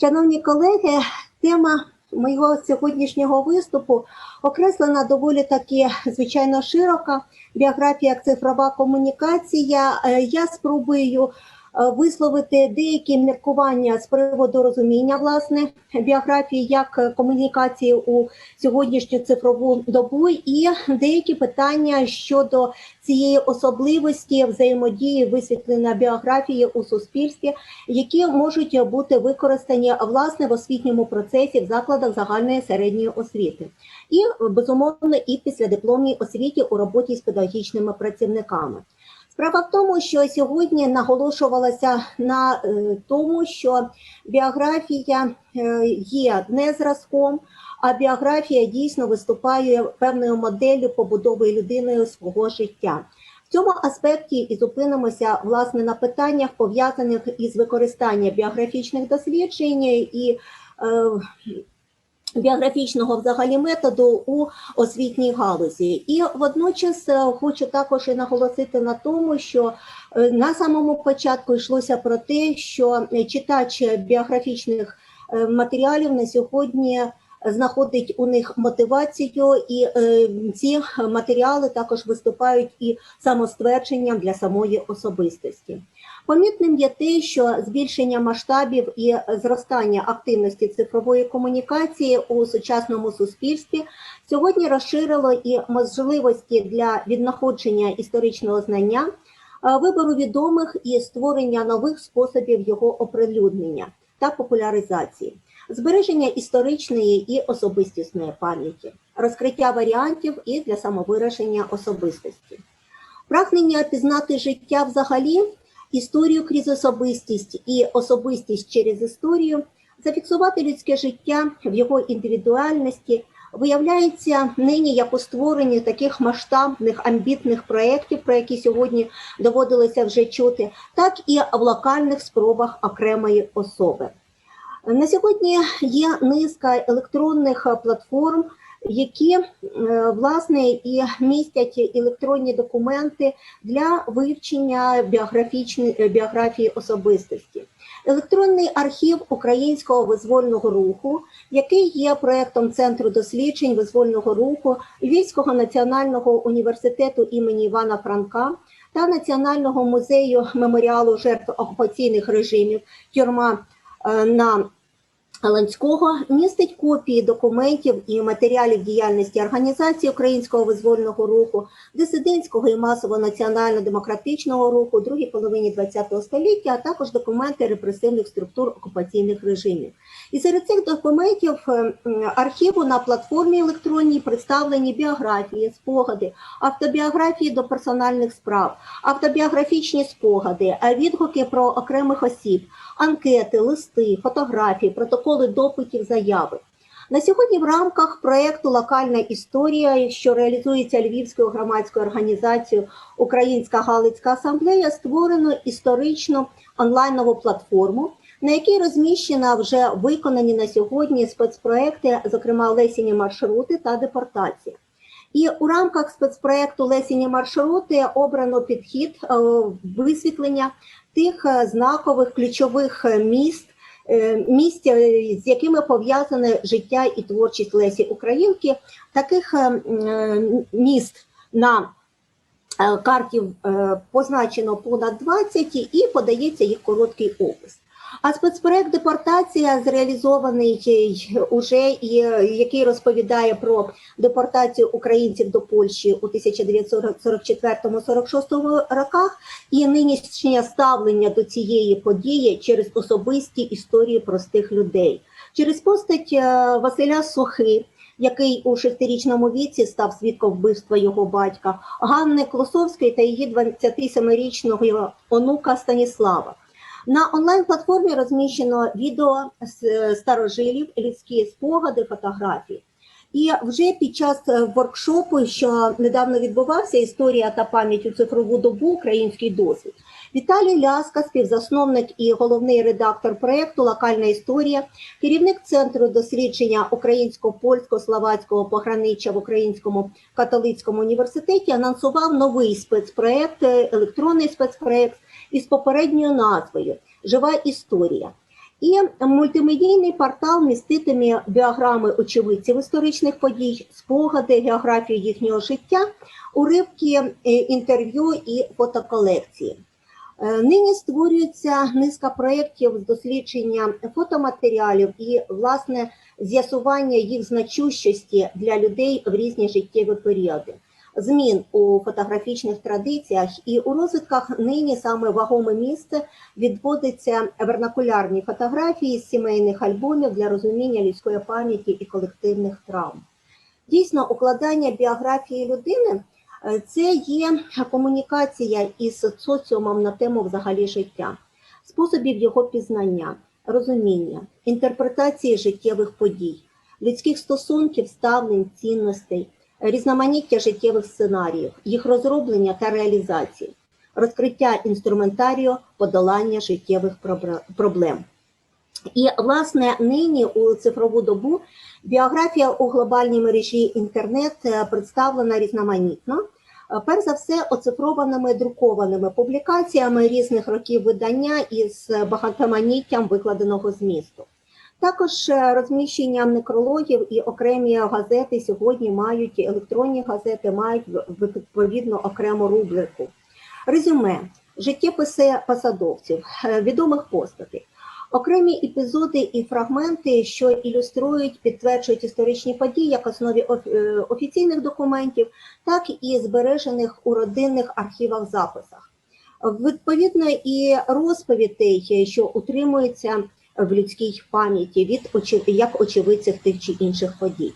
Шановні колеги, тема моєго сьогоднішнього виступу окреслена доволі таки звичайно широка. Біографія цифрова комунікація. Е, Я спробую висловити деякі міркування з приводу розуміння власне біографії як комунікації у сьогоднішню цифрову добу, і деякі питання щодо цієї особливості взаємодії висвітлення біографії у суспільстві, які можуть бути використані власне в освітньому процесі в закладах загальної середньої освіти, і безумовно і після дипломній освіті у роботі з педагогічними працівниками. Справа в тому, що сьогодні наголошувалося на е, тому, що біографія е, є не зразком, а біографія дійсно виступає певною моделлю побудови людиною свого життя. В цьому аспекті і зупинимося власне на питаннях, пов'язаних із використанням біографічних досліджень і е, біографічного взагалі методу у освітній галузі. І водночас е, хочу також і наголосити на тому, що е, на самому початку йшлося про те, що читач біографічних е, матеріалів на сьогодні знаходить у них мотивацію, і ці матеріали також виступають і самоствердженням для самої особистості. Помітним є те, що збільшення масштабів і зростання активності цифрової комунікації у сучасному суспільстві сьогодні розширило і можливості для віднаходження історичного знання, е, вибору відомих і створення нових способів його оприлюднення та популяризації збереження історичної і особистісної пам'яті, розкриття варіантів і для самовираження особистості, прагнення пізнати життя взагалі, історію крізь особистість і особистість через історію, зафіксувати людське життя в його індивідуальності. Виявляється нині як у створенні таких масштабних амбітних проєктів, про які сьогодні доводилося вже чути, так і в локальних спробах окремої особи. На сьогодні є низка електронних платформ, які е, власне і містять електронні документи для вивчення біографії особистості. Електронний архів українського визвольного руху, який є проектом Центру досліджень визвольного руху Львівського національного університету імені Івана Франка та Національного музею меморіалу жертв окупаційних режимів тюрма е, на Ланського містить копії документів і матеріалів діяльності організації Українського визвольного руху, дисидентського і масово національно-демократичного руху другій половині ХХ століття, а також документи репресивних структур окупаційних режимів. І серед цих документів е, архіву на платформі електронній представлені біографії, спогади, автобіографії до персональних справ, автобіографічні спогади, відгуки про окремих осіб, анкети, листи, фотографії, протоколи допитів, заяви. На сьогодні в рамках проєкту Локальна історія, що реалізується Львівською громадською організацією Українська Галицька асамблея, створено історичну онлайнову платформу, на якій розміщена вже виконані на сьогодні спецпроекти, зокрема Лесіні маршрути та депортація. І у рамках спецпроекту Лесіні маршрути обрано підхід е, висвітлення тих е, знакових ключових е, міст, місць, з якими пов'язане життя і творчість Лесі Українки, таких міст на карті позначено понад 20 і подається їх короткий опис. А спецпроект депортація зреалізований уже і який розповідає про депортацію українців до Польщі у 1944-46 роках, і нинішнє ставлення до цієї події через особисті історії простих людей, через постать е, Василя Сухи. Який у шестирічному віці став свідком вбивства його батька, Ганни Клосовської та її 27-річного онука Станіслава. На онлайн-платформі розміщено відео з старожилів, людські спогади, фотографії. І вже під час е, воркшопу, що недавно відбувався історія та пам'ять у цифрову добу, український досвід. Віталій Ляска, співзасновник і головний редактор проєкту Локальна історія, керівник центру дослідження українсько-польсько-словацького пограниччя в Українському католицькому університеті, анонсував новий спецпроєкт, електронний спецпроєкт із попередньою назвою Жива історія. І мультимедійний портал міститиме біограми очевидців історичних подій, спогади, географію їхнього життя, уривки е, інтерв'ю і фотоколекції. Е, Нині створюється низка проєктів з дослідження фотоматеріалів і власне з'ясування їх значущості для людей в різні життєві періоди. Змін у фотографічних традиціях і у розвитках нині саме вагоме місце відводиться вернакулярні фотографії з сімейних альбомів для розуміння людської пам'яті і колективних травм. Дійсно, укладання біографії людини е, це є комунікація із соціумом на тему взагалі життя, способів його пізнання, розуміння, інтерпретації життєвих подій, людських стосунків, ставлень, цінностей, різноманіття життєвих сценаріїв, їх розроблення та реалізації, розкриття інструментарію подолання життєвих проблем. І, власне, нині у цифрову добу біографія у глобальній мережі інтернет е, представлена різноманітно. Е, Перш за все, оцифрованими друкованими публікаціями різних років видання із багатоманіттям викладеного змісту. Також е, розміщенням некрологів і окремі газети сьогодні мають електронні газети, мають відповідно окрему рубрику. Резюме, життєписи посадовців, е, відомих постатей. Окремі епізоди і фрагменти, що ілюструють, підтверджують історичні події як основі е, офіційних документів, так і збережених у родинних архівах записах. Відповідно, і розповідей, що утримуються в людській пам'яті від як очевидців тих чи інших подій.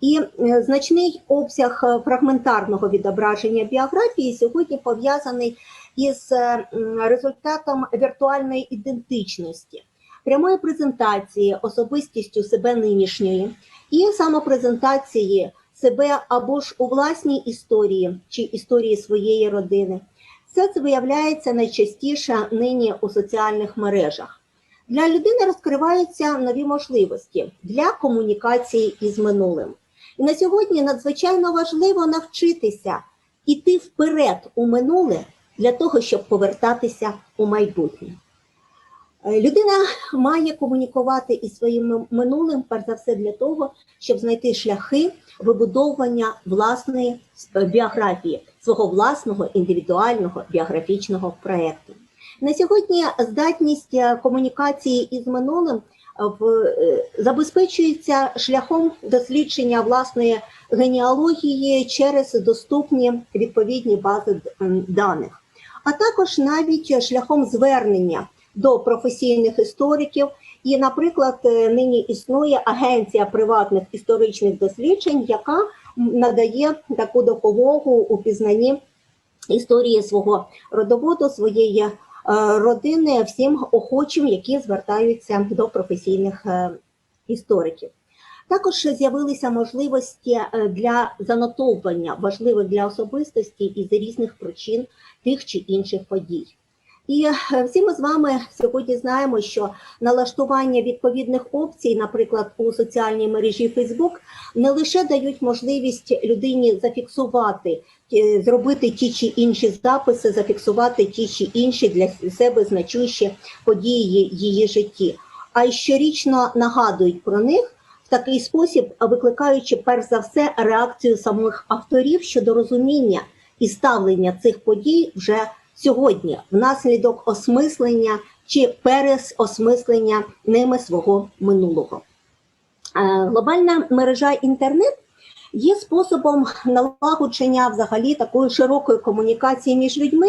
І е, значний обсяг е, фрагментарного відображення біографії сьогодні пов'язаний із е, результатом віртуальної ідентичності, прямої презентації особистістю себе нинішньої і самопрезентації себе або ж у власній історії чи історії своєї родини. Все це виявляється найчастіше нині у соціальних мережах. Для людини розкриваються нові можливості для комунікації із минулим. І на сьогодні надзвичайно важливо навчитися іти вперед у минуле для того, щоб повертатися у майбутнє. Е, Людина має комунікувати із своїм минулим, перш за все, для того, щоб знайти шляхи вибудовування власної е, біографії, свого власного індивідуального біографічного проєкту. На сьогодні здатність е, комунікації із минулим е, в- е, забезпечується шляхом дослідження власної генеалогії через доступні відповідні бази даних, а також навіть шляхом звернення до професійних істориків. І, наприклад, нині існує агенція приватних історичних досліджень, яка надає таку допомогу у пізнанні історії свого родоводу, своєї родини всім охочим, які звертаються до професійних е, істориків. Також з'явилися можливості е, для занотовування важливих для особистості із різних причин тих чи інших подій. І е, всі ми з вами сьогодні знаємо, що налаштування відповідних опцій, наприклад, у соціальній мережі Facebook, не лише дають можливість людині зафіксувати, е, зробити ті чи інші записи, зафіксувати ті чи інші для себе значущі події її житті, а й щорічно нагадують про них в такий спосіб, викликаючи перш за все реакцію самих авторів щодо розуміння і ставлення цих подій вже сьогодні, внаслідок осмислення чи переосмислення ними свого минулого. Е, Глобальна мережа інтернет є способом налагодження взагалі такої широкої комунікації між людьми,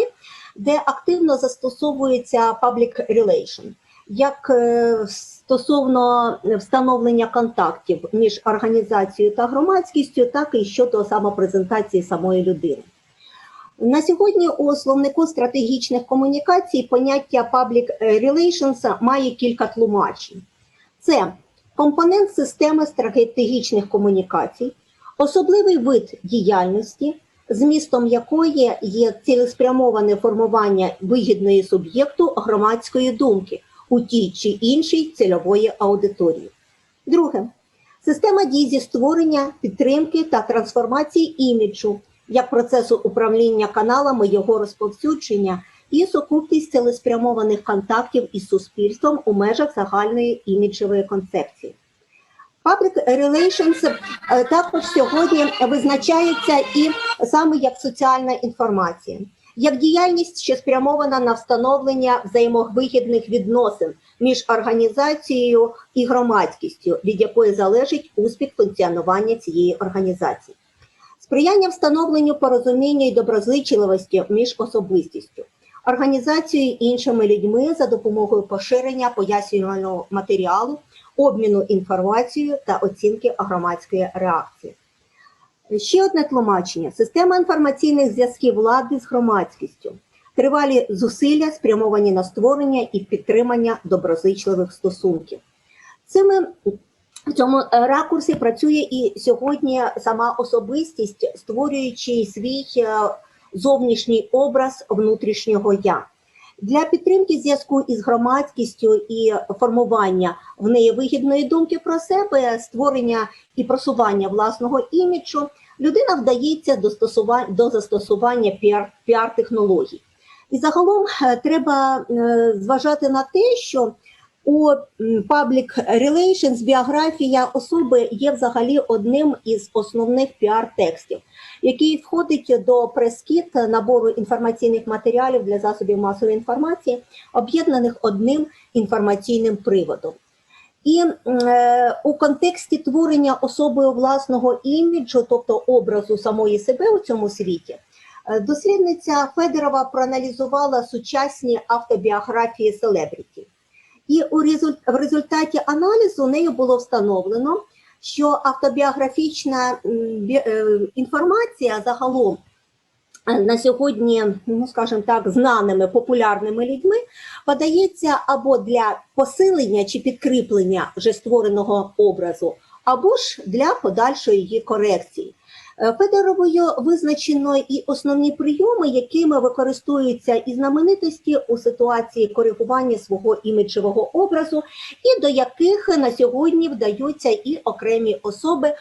де активно застосовується public relation, як е, стосовно встановлення контактів між організацією та громадськістю, так і щодо самопрезентації самої людини. На сьогодні у словнику стратегічних комунікацій поняття public relations має кілька тлумачень. Це компонент системи стратегічних комунікацій, особливий вид діяльності, змістом якої є цілеспрямоване формування вигідної суб'єкту громадської думки у тій чи іншій цільової аудиторії. Друге система дій зі створення, підтримки та трансформації іміджу як процесу управління каналами його розповсюдження і сукупність цілеспрямованих контактів із суспільством у межах загальної іміджевої концепції. Public Relations е, також сьогодні визначається і саме як соціальна інформація, як діяльність, що спрямована на встановлення взаємовигідних відносин між організацією і громадськістю, від якої залежить успіх функціонування цієї організації, сприяння встановленню порозуміння і доброзичливості між особистістю, організацією і іншими людьми за допомогою поширення пояснювального матеріалу, обміну інформацією та оцінки громадської реакції. Ще одне тлумачення: система інформаційних зв'язків влади з громадськістю, тривалі зусилля спрямовані на створення і підтримання доброзичливих стосунків. Цими в цьому ракурсі працює і сьогодні сама особистість, створюючи свій е, зовнішній образ внутрішнього я. Для підтримки зв'язку із громадськістю і формування в неї вигідної думки про себе, створення і просування власного іміджу, людина вдається до, до застосування піар... піар-технологій. І загалом е, треба е, зважати на те, що у Public Relations біографія особи є взагалі одним із основних піар-текстів, який входить до прес-кіт набору інформаційних матеріалів для засобів масової інформації, об'єднаних одним інформаційним приводом. І е, у контексті творення особою власного іміджу, тобто образу самої себе у цьому світі, е, дослідниця Федорова проаналізувала сучасні автобіографії селебріті. І в результаті аналізу нею було встановлено, що автобіографічна е, інформація загалом е, на сьогодні, ну скажімо так, знаними популярними людьми подається або для посилення чи підкріплення вже створеного образу, або ж для подальшої її корекції. Е, Федоровою визначено і основні прийоми, якими використовуються і знаменитості у ситуації коригування свого іміджевого образу, і до яких на сьогодні вдаються і окремі особи, е,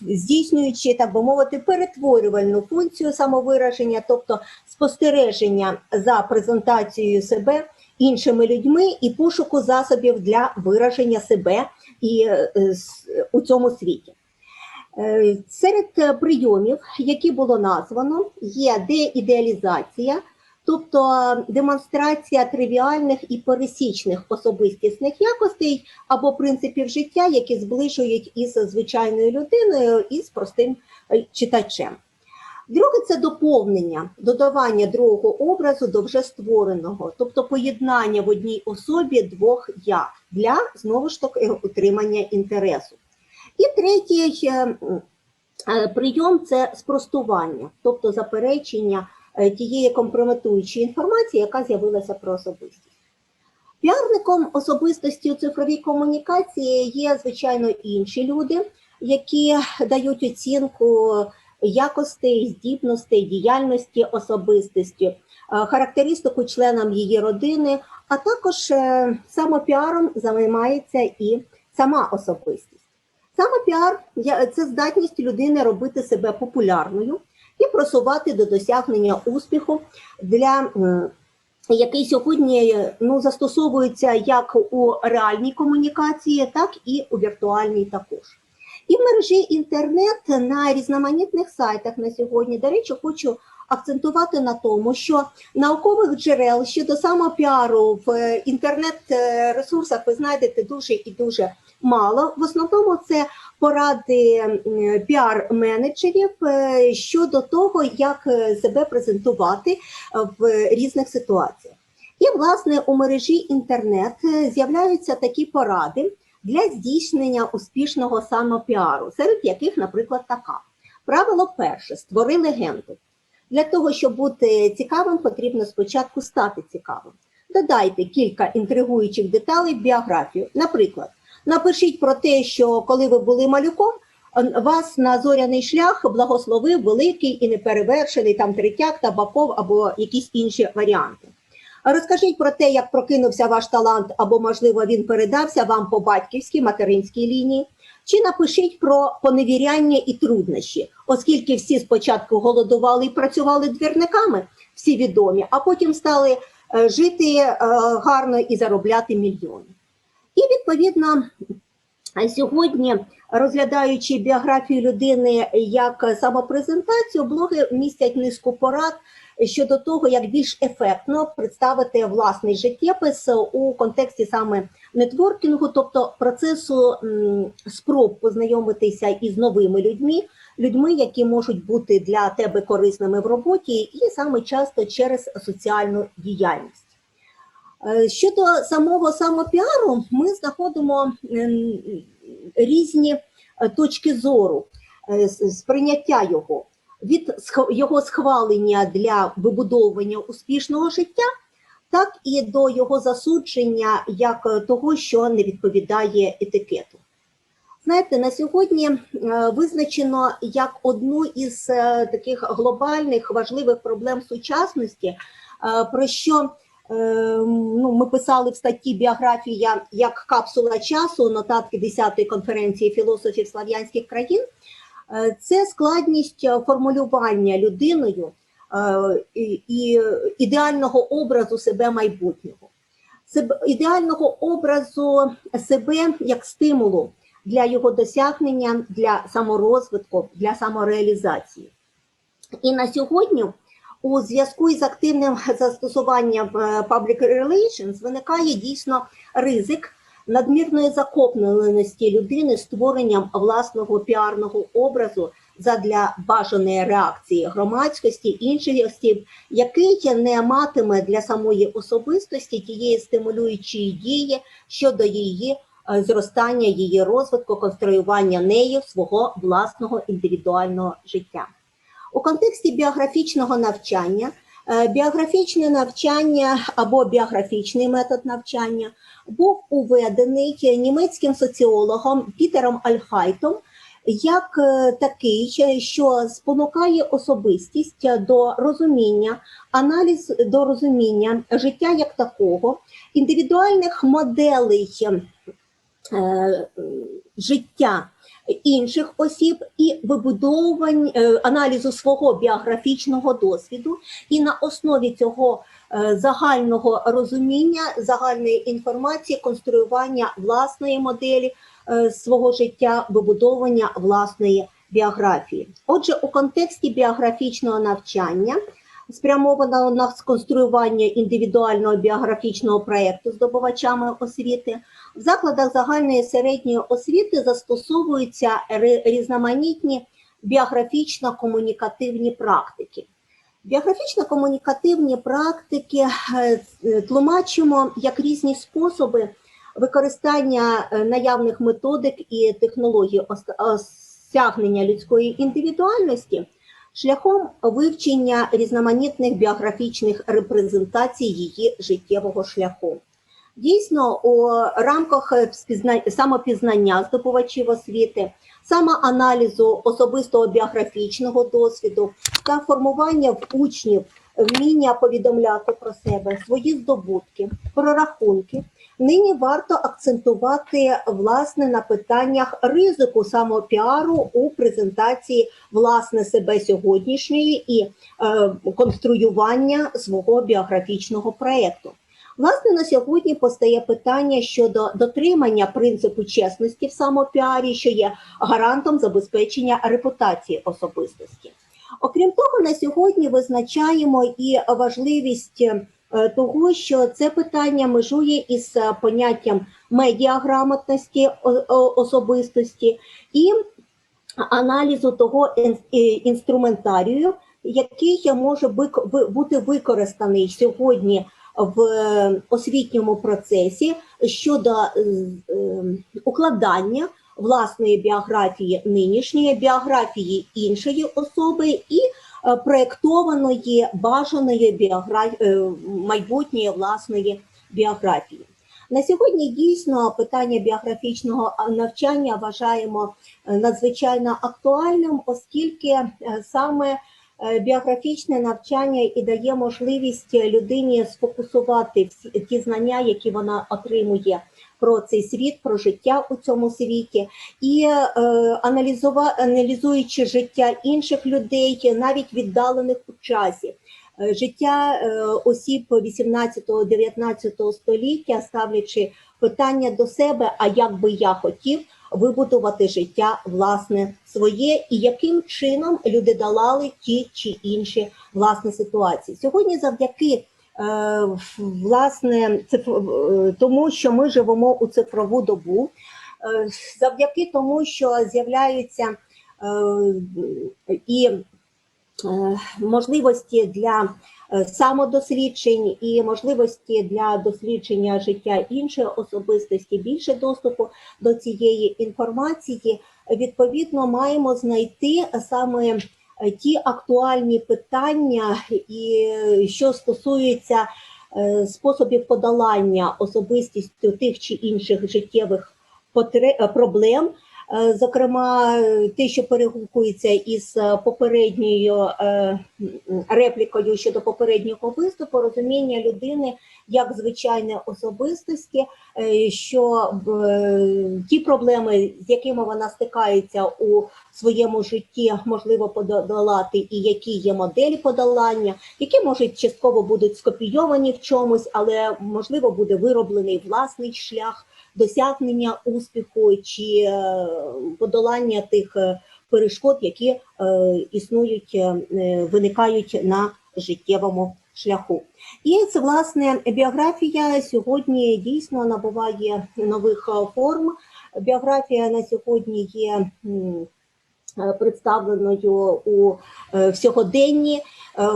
здійснюючи, так би мовити, перетворювальну функцію самовираження, тобто спостереження за презентацією себе іншими людьми і пошуку засобів для вираження себе і е, у цьому світі. Е, Серед е, прийомів, які було названо, є деідеалізація, тобто демонстрація тривіальних і пересічних особистісних якостей або принципів життя, які зближують із звичайною людиною і з простим е, читачем. Друге це доповнення, додавання другого образу до вже створеного, тобто поєднання в одній особі двох я для знову ж таки утримання інтересу. І третій е, прийом це спростування, тобто заперечення е, тієї компрометуючої інформації, яка з'явилася про особистість. Піарником особистості у цифровій комунікації є, звичайно, інші люди, які дають оцінку якостей, здібностей, діяльності особистості, е, характеристику членам її родини, а також самопіаром займається і сама особистість. Саме піар це здатність людини робити себе популярною і просувати до досягнення успіху, для який сьогодні ну, застосовується як у реальній комунікації, так і у віртуальній також. І в мережі інтернет на різноманітних сайтах на сьогодні, до речі, хочу акцентувати на тому, що наукових джерел щодо самопіару в е, інтернет-ресурсах ви знайдете дуже і дуже мало. В основному це поради піар-менеджерів е, щодо того, як е, себе презентувати е, в різних ситуаціях. І, власне, у мережі інтернет з'являються такі поради для здійснення успішного самопіару, серед яких, наприклад, така. Правило перше створи легенду. Для того, щоб бути цікавим, потрібно спочатку стати цікавим. Додайте кілька інтригуючих деталей в біографію. Наприклад, напишіть про те, що коли ви були малюком, вас на зоряний шлях благословив великий і неперевершений там третяк, табаков або якісь інші варіанти. Розкажіть про те, як прокинувся ваш талант, або, можливо, він передався вам по батьківській материнській лінії. Чи напишіть про поневіряння і труднощі, оскільки всі спочатку голодували і працювали двірниками, всі відомі, а потім стали е, жити е, гарно і заробляти мільйони. І відповідно сьогодні, розглядаючи біографію людини як самопрезентацію, блоги містять низку порад щодо того, як більш ефектно представити власний життєпис у контексті саме нетворкінгу, тобто процесу спроб познайомитися із новими людьми, людьми, які можуть бути для тебе корисними в роботі, і саме часто через соціальну діяльність. Е, Щодо самого самопіару, ми знаходимо ем, різні е, точки зору е, сприйняття його від його схвалення для вибудовування успішного життя, так і до його засудження як е, того, що не відповідає етикету. Знаєте, на сьогодні е, визначено як одну із е, таких глобальних важливих проблем сучасності, е, про що е, ну, ми писали в статті біографія як капсула часу, нотатки 10-ї конференції філософів слав'янських країн. Е, Це складність е, формулювання людиною е, і, ідеального образу себе майбутнього, ідеального образу себе як стимулу для його досягнення, для саморозвитку, для самореалізації. І на сьогодні у зв'язку із активним застосуванням е, public relations виникає дійсно ризик надмірної закопленості людини створенням власного піарного образу задля бажаної реакції громадськості інших осіб, який не матиме для самої особистості тієї стимулюючої дії щодо її е, зростання, її розвитку, конструювання нею свого власного індивідуального життя. У контексті біографічного навчання, е, біографічне навчання або біографічний метод навчання був уведений німецьким соціологом Пітером Альхайтом як е, такий, що спонукає особистість до розуміння, аналіз до розуміння життя як такого, індивідуальних моделей е, життя інших осіб і вибудовувань е, аналізу свого біографічного досвіду, і на основі цього е, загального розуміння, загальної інформації, конструювання власної моделі е, свого життя, вибудовування власної біографії. Отже, у контексті біографічного навчання. Спрямовано на сконструювання індивідуального біографічного проєкту здобувачами освіти, в закладах загальної середньої освіти застосовуються різноманітні біографічно-комунікативні практики. Біографічно-комунікативні практики е, тлумачимо як різні способи використання е, наявних методик і технологій ос- осягнення людської індивідуальності шляхом вивчення різноманітних біографічних репрезентацій її життєвого шляху. Дійсно, у рамках самопізнання здобувачів освіти, самоаналізу особистого біографічного досвіду та формування в учнів вміння повідомляти про себе, свої здобутки, прорахунки. Нині варто акцентувати власне на питаннях ризику самопіару у презентації власне себе сьогоднішньої і е, конструювання свого біографічного проєкту. Власне, на сьогодні постає питання щодо дотримання принципу чесності в самопіарі, що є гарантом забезпечення репутації особистості. Окрім того, на сьогодні визначаємо і важливість е, того, що це питання межує із е, поняттям медіаграмотності особистості і аналізу того е, інструментарію, який може бути використаний сьогодні в е, освітньому процесі щодо е, е, укладання власної біографії нинішньої біографії іншої особи і е, проєктованої бажаної біографії майбутньої власної біографії. На сьогодні дійсно питання біографічного навчання вважаємо е, надзвичайно актуальним, оскільки е, саме Е, Біографічне навчання і дає можливість людині сфокусувати всі ті знання, які вона отримує про цей світ, про життя у цьому світі, і е, аналізува, аналізуючи життя інших людей, навіть віддалених у часі. Е, Життя е, осіб 18-19 століття, ставлячи питання до себе, а як би я хотів вибудувати життя власне своє, і яким чином люди долали ті чи інші власне ситуації. Сьогодні, завдяки е, власне е, тому, що ми живемо у цифрову добу, е, завдяки тому, що з'являються і можливості для самодосліджень і можливості для дослідження життя іншої особистості, більше доступу до цієї інформації, відповідно, маємо знайти саме е, ті актуальні питання, і е, що стосується е, способів подолання особистістю тих чи інших життєвих потре- е, проблем. Е, Зокрема, е, те, що перегукується із е, попередньою реплікою щодо попереднього виступу, розуміння людини як звичайної особистості, що ті проблеми, з якими вона стикається у своєму житті, можливо подолати, і які є моделі подолання, які можуть частково будуть скопійовані в чомусь, але можливо буде вироблений власний шлях досягнення успіху чи е, подолання тих е, перешкод, які е, існують, виникають на життєвому шляху. І це власне біографія сьогодні дійсно набуває нових форм. Біографія на сьогодні є представленою у е, сьогоденні, е,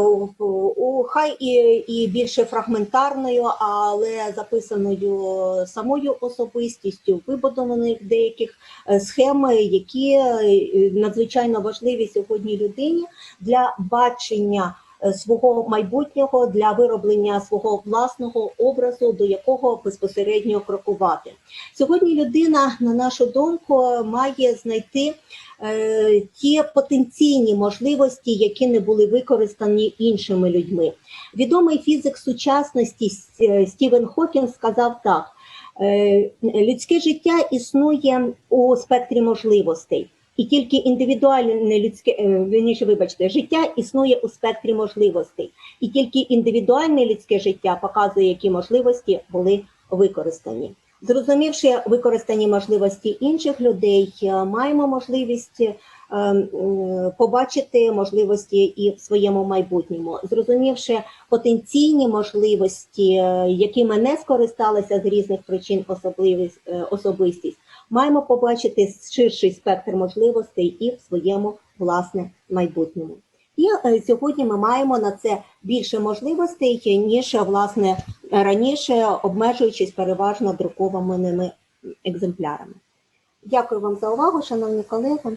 хай і, і більше фрагментарною, але записаною самою особистістю, вибудованих деяких е, схем, які е, надзвичайно важливі сьогодні людині для бачення е, свого майбутнього, для вироблення свого власного образу, до якого безпосередньо крокувати. Сьогодні людина, на нашу думку, має знайти е, ті потенційні можливості, які не були використані іншими людьми. Відомий фізик сучасності е, Стівен Хокінг сказав так: е, людське життя існує у спектрі можливостей. І тільки індивідуальне людське е, вірніше, вибачте, життя існує у спектрі можливостей, і тільки індивідуальне людське життя показує, які можливості були використані. Зрозумівши використані можливості інших людей, е, маємо можливість е, побачити можливості і в своєму майбутньому, зрозумівши потенційні можливості, е, якими не скористалися з різних причин е, особистість, маємо побачити ширший спектр можливостей і в своєму власне майбутньому. І е, сьогодні ми маємо на це більше можливостей, ніж власне раніше, обмежуючись переважно друкованими екземплярами. Дякую вам за увагу, шановні колеги.